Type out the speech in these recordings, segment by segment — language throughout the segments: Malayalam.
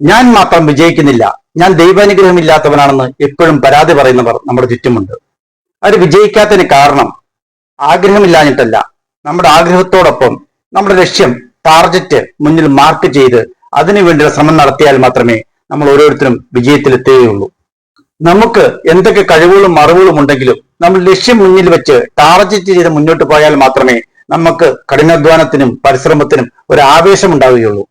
ഞാൻ മാത്രം വിജയിക്കുന്നില്ല. ഞാൻ ദൈവാനുഗ്രഹമില്ലാത്തവനാണെന്ന് എപ്പോഴും പരാതി പറയുന്നവർ നമ്മുടെ ചുറ്റുമുണ്ട്. അവർ വിജയിക്കാത്തതിന് കാരണം ആഗ്രഹമില്ലാഞ്ഞിട്ടല്ല. നമ്മുടെ ആഗ്രഹത്തോടൊപ്പം നമ്മുടെ ലക്ഷ്യം ടാർജറ്റ് മുന്നിൽ മാർക്ക് ചെയ്ത് അതിനു വേണ്ടിയുള്ള ശ്രമം നടത്തിയാൽ മാത്രമേ നമ്മൾ ഓരോരുത്തരും വിജയത്തിലെത്തുകയുള്ളൂ. നമുക്ക് എന്തൊക്കെ കഴിവുകളും മറിവുകളും ഉണ്ടെങ്കിലും നമ്മൾ ലക്ഷ്യം മുന്നിൽ വെച്ച് ടാർജറ്റ് ചെയ്ത് മുന്നോട്ട് പോയാൽ മാത്രമേ നമുക്ക് കഠിനാധ്വാനത്തിനും പരിശ്രമത്തിനും ഒരു ആവേശം ഉണ്ടാവുകയുള്ളൂ.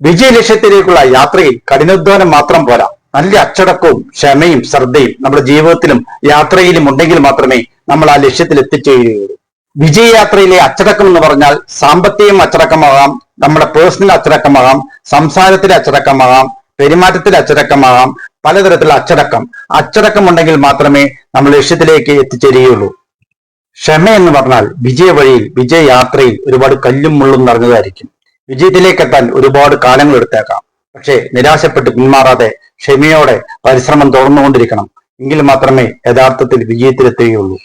വിജയ ലക്ഷ്യത്തിലേക്കുള്ള യാത്രയിൽ കഠിനാധ്വാനം മാത്രം പോരാ. നല്ല അച്ചടക്കവും ക്ഷമയും ശ്രദ്ധയും നമ്മുടെ ജീവിതത്തിലും യാത്രയിലും ഉണ്ടെങ്കിൽ മാത്രമേ നമ്മൾ ആ ലക്ഷ്യത്തിൽ എത്തിച്ചേരുകയുള്ളൂ. വിജയയാത്രയിലെ അച്ചടക്കം എന്ന് പറഞ്ഞാൽ സാമ്പത്തികം അച്ചടക്കമാകാം നമ്മുടെ പേഴ്സണൽ അച്ചടക്കമാകാം സംസാരത്തിലെ അച്ചടക്കമാകാം പെരുമാറ്റത്തിലെ അച്ചടക്കമാകാം പലതരത്തിലുള്ള അച്ചടക്കം. അച്ചടക്കം ഉണ്ടെങ്കിൽ മാത്രമേ നമ്മൾ ലക്ഷ്യത്തിലേക്ക് എത്തിച്ചേരുകയുള്ളൂ. ക്ഷമ എന്ന് പറഞ്ഞാൽ വിജയ വഴിയിൽ വിജയയാത്രയിൽ ഒരുപാട് കല്ലും മുള്ളും നിറഞ്ഞതായിരിക്കും. വിജയത്തിലേക്ക് എത്താൻ ഒരുപാട് കാലങ്ങൾ എടുത്തേക്കാം. പക്ഷേ നിരാശപ്പെട്ട് പിന്മാറാതെ ക്ഷമയോടെ പരിശ്രമം തുടർന്നുകൊണ്ടിരിക്കണം. എങ്കിൽ മാത്രമേ യഥാർത്ഥത്തിൽ വിജയത്തിലെത്തുകയുള്ളൂ.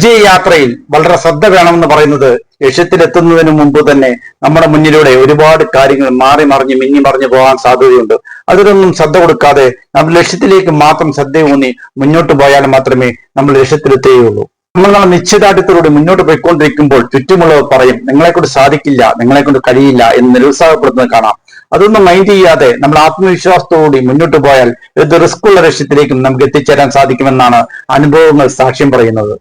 വിജയ യാത്രയിൽ വളരെ ശ്രദ്ധ വേണമെന്ന് പറയുന്നത് ലക്ഷ്യത്തിലെത്തുന്നതിന് മുമ്പ് തന്നെ നമ്മുടെ മുന്നിലൂടെ ഒരുപാട് കാര്യങ്ങൾ മാറി മറിഞ്ഞ് മിന്നി മറിഞ്ഞു പോകാൻ സാധ്യതയുണ്ട്. അതിലൊന്നും ശ്രദ്ധ കൊടുക്കാതെ നമ്മൾ ലക്ഷ്യത്തിലേക്ക് മാത്രം ശ്രദ്ധ ഊന്നി മുന്നോട്ട് പോയാൽ മാത്രമേ നമ്മൾ ലക്ഷ്യത്തിലെത്തുകയുള്ളൂ. നമ്മൾ നമ്മൾ നിശ്ചയദാർഢ്യത്തോടെ മുന്നോട്ട് പോയിക്കൊണ്ടിരിക്കുമ്പോൾ ചുറ്റുമുള്ളവർ പറയും നിങ്ങളെ കൊണ്ട് സാധിക്കില്ല നിങ്ങളെ കൊണ്ട് കഴിയില്ല എന്ന് നിരുത്സാഹപ്പെടുന്നത് കാണാം. അതൊന്നും മൈൻഡ് ചെയ്യാതെ നമ്മൾ ആത്മവിശ്വാസത്തോടുകൂടി മുന്നോട്ട് പോയാൽ ഏത് റിസ്ക് ഉള്ള ലക്ഷ്യത്തിലേക്കും നമുക്ക് എത്തിച്ചേരാൻ സാധിക്കുമെന്നാണ് അനുഭവങ്ങൾ സാക്ഷ്യം പറയുന്നത്.